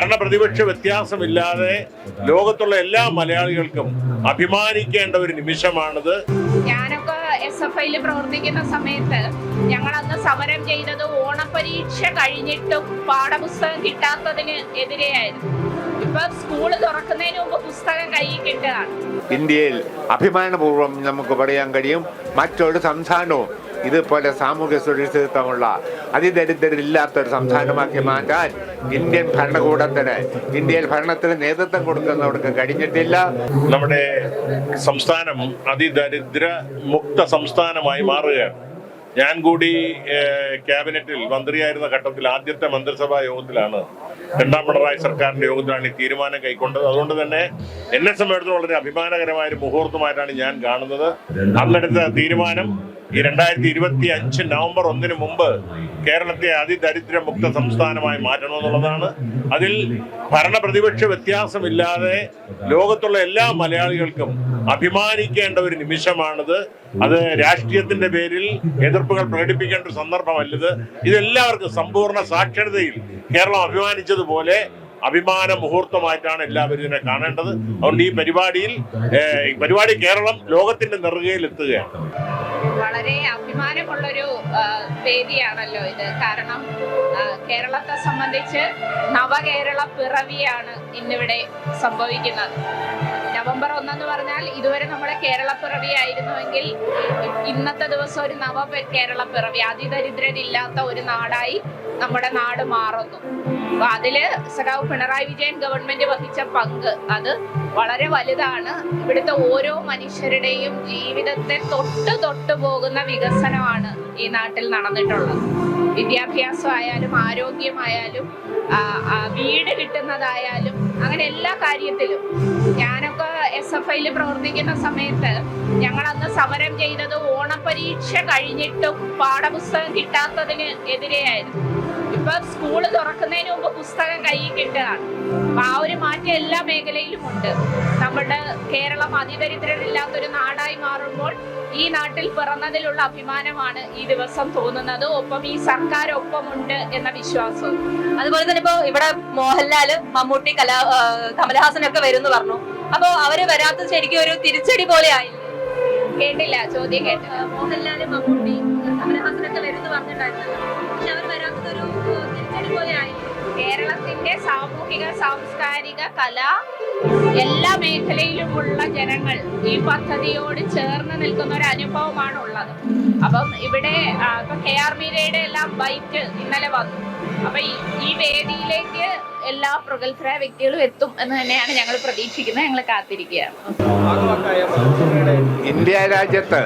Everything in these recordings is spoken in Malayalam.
ഭരണപ്രതിപക്ഷ വ്യത്യാസമില്ലാതെ ലോകത്തുള്ള എല്ലാ മലയാളികൾക്കും അഭിമാനിക്കേണ്ട ഒരു നിമിഷമാണിത്. ഞാനൊക്കെ എസ് എഫ് ഐയിൽ പ്രവർത്തിക്കുന്ന സമയത്ത് ഞങ്ങൾ അന്ന് സമരം ചെയ്തത് ഓണപരീക്ഷ കഴിഞ്ഞിട്ടും പാഠപുസ്തകം കിട്ടാത്തതിന് എതിരെയായിരുന്നു. ഇപ്പൊ സ്കൂൾ തുറക്കുന്നതിന് മുമ്പ് പുസ്തകം കയ്യിൽ കിട്ടുകയാണ്. ഇന്ത്യയിൽ അഭിമാനപൂർവം നമുക്ക് പറയാൻ കഴിയും. മറ്റൊരു സംസ്ഥാനവും ഇതുപോലെ സാമൂഹ്യ സുരക്ഷിതത്വമുള്ള അതിദരിദ്രരില്ലാത്ത ഒരു സംസ്ഥാനമാക്കി മാറ്റാൻ ഇന്ത്യൻ ഭരണകൂടത്തിന് ഇന്ത്യയിൽ ഭരണത്തിന് നേതൃത്വം കൊടുക്കുന്നവർക്ക് കഴിഞ്ഞിട്ടില്ല. നമ്മുടെ സംസ്ഥാനം അതിദരിദ്ര മുക്ത സംസ്ഥാനമായി മാറുകയാണ്. ഞാൻ കൂടി ക്യാബിനറ്റിൽ മന്ത്രിയായിരുന്ന ഘട്ടത്തിൽ ആദ്യത്തെ മന്ത്രിസഭാ യോഗത്തിലാണ് രണ്ടാം പിണറായി സർക്കാരിന്റെ യോഗത്തിലാണ് ഈ തീരുമാനം കൈക്കൊണ്ടത്. അതുകൊണ്ട് തന്നെ എന്നെ സംബന്ധിച്ചിടത്തോളം വളരെ അഭിമാനകരമായ ഒരു മുഹൂർത്തമായിട്ടാണ് ഞാൻ കാണുന്നത്. അന്നെടുത്ത തീരുമാനം ഈ രണ്ടായിരത്തി ഇരുപത്തി അഞ്ച് നവംബർ ഒന്നിന് മുമ്പ് കേരളത്തെ അതിദരിദ്ര മുക്ത സംസ്ഥാനമായി മാറ്റണമെന്നുള്ളതാണ്. അതിൽ ഭരണപ്രതിപക്ഷ വ്യത്യാസമില്ലാതെ ലോകത്തുള്ള എല്ലാ മലയാളികൾക്കും അഭിമാനിക്കേണ്ട ഒരു നിമിഷമാണിത്. അത് രാഷ്ട്രീയത്തിന്റെ പേരിൽ എതിർപ്പുകൾ പ്രകടിപ്പിക്കേണ്ട ഒരു സന്ദർഭമല്ലത്. ഇതെല്ലാവർക്കും സമ്പൂർണ സാക്ഷരതയിൽ കേരളം അഭിമാനിച്ചതുപോലെ അഭിമാന മുഹൂർത്തമായിട്ടാണ് എല്ലാവരും ഇതിനെ കാണേണ്ടത്. അതുകൊണ്ട് ഈ പരിപാടിയിൽ പരിപാടി കേരളം ലോകത്തിന്റെ നെറുകയിൽ എത്തുകയാണ്. വളരെ അഭിമാനമുള്ളൊരു വേദിയാണല്ലോ ഇത്. കാരണം കേരളത്തെ സംബന്ധിച്ച് നവകേരള പിറവിയാണ് ഇന്നിവിടെ സംഭവിക്കുന്നത്. നവംബർ ഒന്നെന്ന് പറഞ്ഞാൽ ഇതുവരെ നമ്മുടെ കേരള പിറവിയായിരുന്നുവെങ്കിൽ ഇ- ഇന്നത്തെ ദിവസം ഒരു നവ കേരള പിറവി അതിദരിദ്രരില്ലാത്ത ഒരു നാടായി നമ്മുടെ നാട് മാറുന്നു. അപ്പൊ അതിൽ സഖാവ് പിണറായി വിജയൻ ഗവൺമെന്റ് വഹിച്ച പങ്ക് അത് വളരെ വലുതാണ്. ഇവിടുത്തെ ഓരോ മനുഷ്യരുടെയും ജീവിതത്തെ തൊട്ട് തൊട്ട് പോകുന്ന വികസനമാണ് ഈ നാട്ടിൽ നടന്നിട്ടുള്ളത്. വിദ്യാഭ്യാസമായാലും ആരോഗ്യമായാലും വീട് കിട്ടുന്നതായാലും അങ്ങനെ എല്ലാ കാര്യത്തിലും ഞാനൊക്കെ എസ് എഫ് ഐയിൽ പ്രവർത്തിക്കുന്ന സമയത്ത് ഞങ്ങൾ അന്ന് സമരം ചെയ്തത് ഓണപരീക്ഷ കഴിഞ്ഞിട്ടും പാഠപുസ്തകം കിട്ടാത്തതിന് എതിരെയായിരുന്നു. ഇപ്പൊ സ്കൂൾ തുറക്കുന്നതിന് മുമ്പ് പുസ്തകം കയ്യിൽ കിട്ടുകയാണ്. അപ്പൊ ആ ഒരു മാറ്റം എല്ലാ മേഖലയിലും ഉണ്ട്. നമ്മുടെ കേരളം അതിദരിദ്രരില്ലാത്തൊരു നാടായി മാറുമ്പോൾ ഈ നാട്ടിൽ പിറന്നതിലുള്ള അഭിമാനമാണ് ഈ ദിവസം തോന്നുന്നത്. ഒപ്പം ഈ സർക്കാർ ഒപ്പമുണ്ട് എന്ന വിശ്വാസവും. അതുപോലെ തന്നെ ഇപ്പൊ ഇവിടെ മോഹൻലാൽ മമ്മൂട്ടി കലാ കമലഹാസൻ കമലഹാസനൊക്കെ വരുന്നു പറഞ്ഞു. അപ്പൊ അവർ വരാത്തത് ശരിക്കും ഒരു തിരിച്ചടി പോലെ ആയി കേട്ടില്ല ചോദ്യം കേട്ടില്ല. മോഹൻലാലും മമ്മൂട്ടി കമലഹാസനൊക്കെ വരും എന്ന് പറഞ്ഞിട്ടുണ്ടായിരുന്നല്ലോ പക്ഷെ അവർ വരാത്തത് ഒരു തിരിച്ചടി പോലെ ആയില്ലേ കേരളത്തിന്റെ സാമൂഹിക സാംസ്കാരിക കല എല്ലാ മേഖലയിലുമുള്ള ജനങ്ങൾ ഈ പദ്ധതിയോട് ചേർന്ന് നിൽക്കുന്ന ഒരു അനുഭവമാണ് ഉള്ളത് അപ്പം ഇവിടെ ഇപ്പൊ കെ ആർ മീരയുടെ എല്ലാം ബൈക്ക് ഇന്നലെ വന്നു. അപ്പൊ ഈ- വേദിയിലേക്ക് എല്ലാ പ്രഗത്ഭരായ വ്യക്തികളും എത്തും എന്ന് തന്നെയാണ് ഞങ്ങൾ പ്രതീക്ഷിക്കുന്നത്. ഞങ്ങൾ കാത്തിരിക്കുകയാണ്. ഇന്ത്യ രാജ്യത്ത്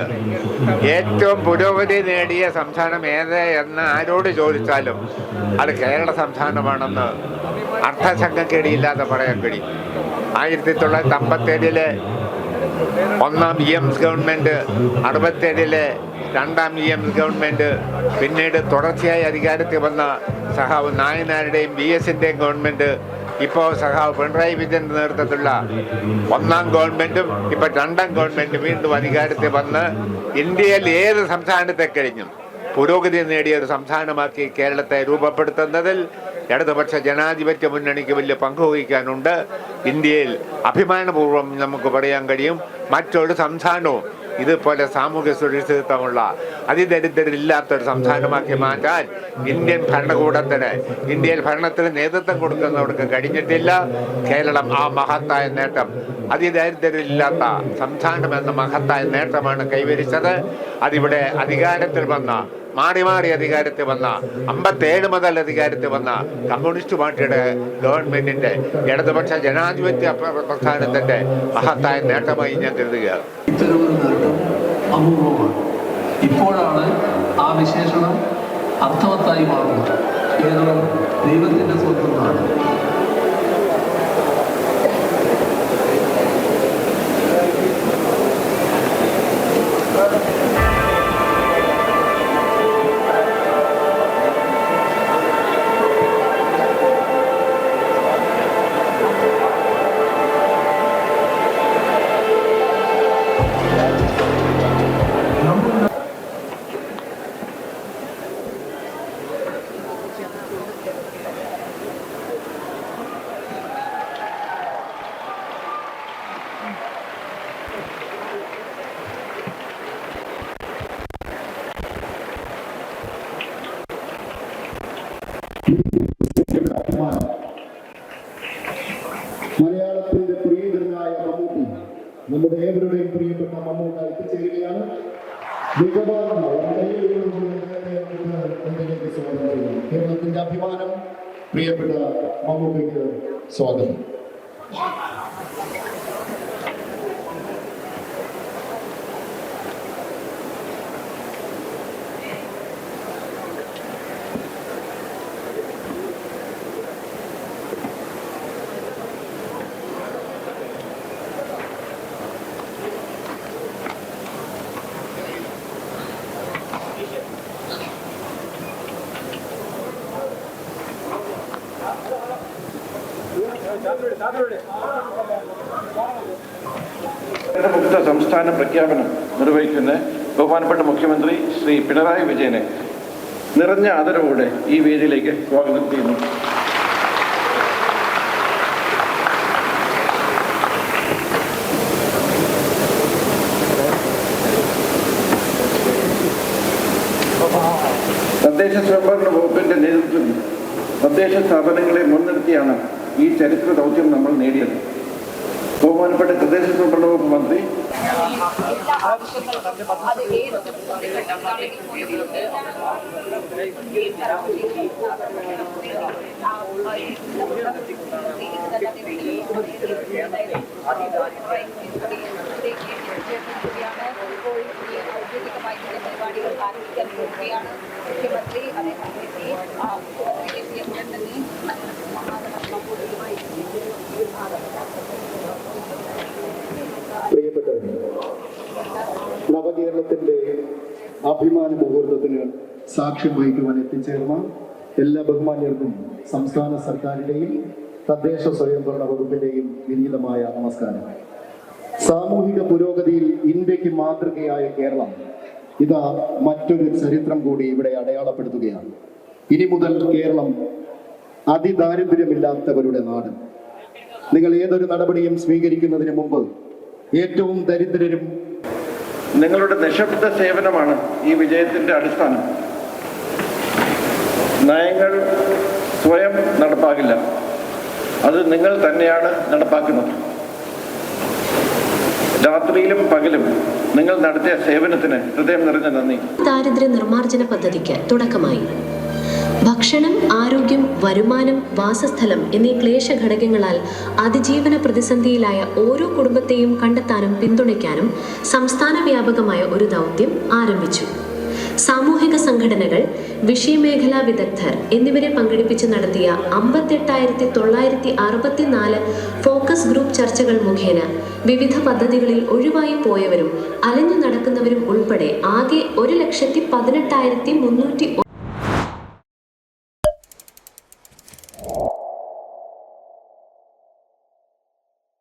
ഏറ്റവും പുരോഗതി നേടിയ സംസ്ഥാനം ഏത് എന്ന് ആരോട് ചോദിച്ചാലും അത് കേരള സംസ്ഥാനമാണെന്ന് അർത്ഥസംഖ്യക്കേടിയില്ലാതെ പറയാൻ കഴിയും. ആയിരത്തി തൊള്ളായിരത്തി അമ്പത്തേഴിലെ ഒന്നാം ഇ എംസ് ഗവൺമെന്റ് അറുപത്തേഴിലെ രണ്ടാം ഇ എം ഗവൺമെന്റ് പിന്നീട് തുടർച്ചയായി അധികാരത്തിൽ വന്ന സഹാവ് നായനാരുടെയും ബി എസിന്റെയും ഗവൺമെന്റ് ഇപ്പോൾ സഹാവ് പിണറായി വിജയന്റെ നേതൃത്വത്തിലുള്ള ഒന്നാം ഗവൺമെന്റും ഇപ്പോൾ രണ്ടാം ഗവൺമെന്റും വീണ്ടും അധികാരത്തിൽ വന്ന് ഇന്ത്യയിൽ ഏത് സംസ്ഥാനത്തെ കഴിഞ്ഞും പുരോഗതി നേടിയ ഒരു സംസ്ഥാനമാക്കി കേരളത്തെ രൂപപ്പെടുത്തുന്നതിൽ ഇടതുപക്ഷ ജനാധിപത്യ മുന്നണിക്ക് വലിയ പങ്കുവഹിക്കാനുണ്ട് ഇന്ത്യയിൽ അഭിമാനപൂർവം നമുക്ക് പറയാൻ കഴിയും മറ്റൊരു സംസ്ഥാനവും ഇതുപോലെ സാമൂഹ്യ സുരക്ഷിതത്വമുള്ള അതിദരിദ്രരില്ലാത്ത ഒരു സംസ്ഥാനമാക്കി മാറ്റാൻ ഇന്ത്യൻ ഭരണകൂടത്തിന് ഇന്ത്യയിൽ ഭരണത്തിന് നേതൃത്വം കൊടുക്കുന്നവർക്ക് കഴിഞ്ഞിട്ടില്ല. കേരളം ആ മഹത്തായ നേട്ടം. അതിദരിദ്രരില്ലാത്ത സംസ്ഥാനം എന്ന മഹത്തായ നേട്ടമാണ് കൈവരിച്ചത്. അതിവിടെ അധികാരത്തിൽ വന്ന മാറി മാറി അധികാരത്തിൽ വന്ന അമ്പത്തേഴ് മുതൽ അധികാരത്തിൽ വന്ന കമ്മ്യൂണിസ്റ്റ് പാർട്ടിയുടെ ഗവൺമെന്റിന്റെ ഇടതുപക്ഷ ജനാധിപത്യ പ്രസ്ഥാനത്തിന്റെ മഹത്തായ നേട്ടമായി ഞാൻ കരുതുകയാണ്. ഇപ്പോഴാണ് ആ വിശേഷണം അർത്ഥവത്തായി മാറുന്നത്. കേരളം ദൈവത്തിന്റെ സ്വന്തം നാട്. നമ്മുടെ ഏവരുടെയും പ്രിയപ്പെട്ട മമ്മൂട്ട എത്തിച്ചേരുകയാണ് കേരളത്തിന്റെ അഭിമാനം പ്രിയപ്പെട്ട മമ്മൂട്ടിക്ക് സ്വാഗതം. മുക്ത സംസ്ഥാന പ്രഖ്യാപനം നിർവഹിക്കുന്ന ബഹുമാനപ്പെട്ട മുഖ്യമന്ത്രി ശ്രീ പിണറായി വിജയനെ നിറഞ്ഞ ആദരവോടെ ഈ വേദിയിലേക്ക് സ്വാഗതം ചെയ്യുന്നു. തദ്ദേശ സ്വയംഭരണ വകുപ്പിന്റെ നേതൃത്വത്തിൽ തദ്ദേശ സ്ഥാപനങ്ങളെ മുൻനിർത്തിയാണ് ഈ ചരിത്ര ദൗത്യം നമ്മൾ നേടിയത്. ബഹുമാനപ്പെട്ട തദ്ദേശ സ്വയംഭരണ വകുപ്പ് മന്ത്രി. പരിപാടികൾ ആരംഭിക്കാൻ പോവുകയാണ് മുഖ്യമന്ത്രി അദ്ദേഹം എത്തി ആ മുഖ്യമന്ത്രി എത്തിയ ഉടൻ തന്നെ പ്രിയപ്പെട്ടവരെ നവകേരളത്തിന്റെ അഭിമാന മുഹൂർത്തത്തിന് സാക്ഷ്യം വഹിക്കുവാൻ എത്തിച്ചേർന്ന എല്ലാ ബഹുമാന്യർക്കും സംസ്ഥാന സർക്കാരിന്റെയും തദ്ദേശ സ്വയംഭരണ വകുപ്പിന്റെയും വിനീതമായ നമസ്കാരം. സാമൂഹിക പുരോഗതിയിൽ ഇന്ത്യയ്ക്ക് മാതൃകയായ കേരളം ഇതാ മറ്റൊരു ചരിത്രം കൂടി ഇവിടെ അടയാളപ്പെടുത്തുകയാണ്. ഇനി മുതൽ കേരളം അതിദാരിദ്ര്യമില്ലാത്തവരുടെ നാട്. നിങ്ങൾ ഏതൊരു നടപടിയും സ്വീകരിക്കുന്നതിന് മുമ്പ് ഏറ്റവും ദരിദ്രരും നിങ്ങളുടെ നിശബ്ദ സേവനമാണ് ഈ വിജയത്തിന്റെ അടിസ്ഥാനം. നയങ്ങൾ സ്വയം നടപ്പാകില്ല. അത് നിങ്ങൾ തന്നെയാണ് നടപ്പാക്കുന്നത്. രാത്രിയിലും പകലും നിങ്ങൾ നടത്തിയ സേവനത്തിന് ഹൃദയം നിറഞ്ഞ നന്ദി. ദാരിദ്ര്യ നിർമ്മാർജന പദ്ധതിക്ക് തുടക്കമായി. ഭക്ഷണം ആരോഗ്യം വരുമാനം വാസസ്ഥലം എന്നീ ക്ലേശ ഘടകങ്ങളാൽ അതിജീവന പ്രതിസന്ധിയിലായ ഓരോ കുടുംബത്തെയും കണ്ടെത്താനും പിന്തുണയ്ക്കാനും സംസ്ഥാന വ്യാപകമായ ഒരു ദൗത്യം ആരംഭിച്ചു. സാമൂഹിക സംഘടനകൾ വിഷയമേഖലാ വിദഗ്ധർ എന്നിവരെ പങ്കെടുപ്പിച്ച് നടത്തിയ അമ്പത്തെട്ടായിരത്തി തൊള്ളായിരത്തി അറുപത്തിനാല് ഫോക്കസ് ഗ്രൂപ്പ് ചർച്ചകൾ മുഖേന വിവിധ പദ്ധതികളിൽ ഒഴിവായി പോയവരും അലഞ്ഞു നടക്കുന്നവരും ഉൾപ്പെടെ ആകെ ഒരു ലക്ഷത്തി പതിനെട്ടായിരത്തി മുന്നൂറ്റി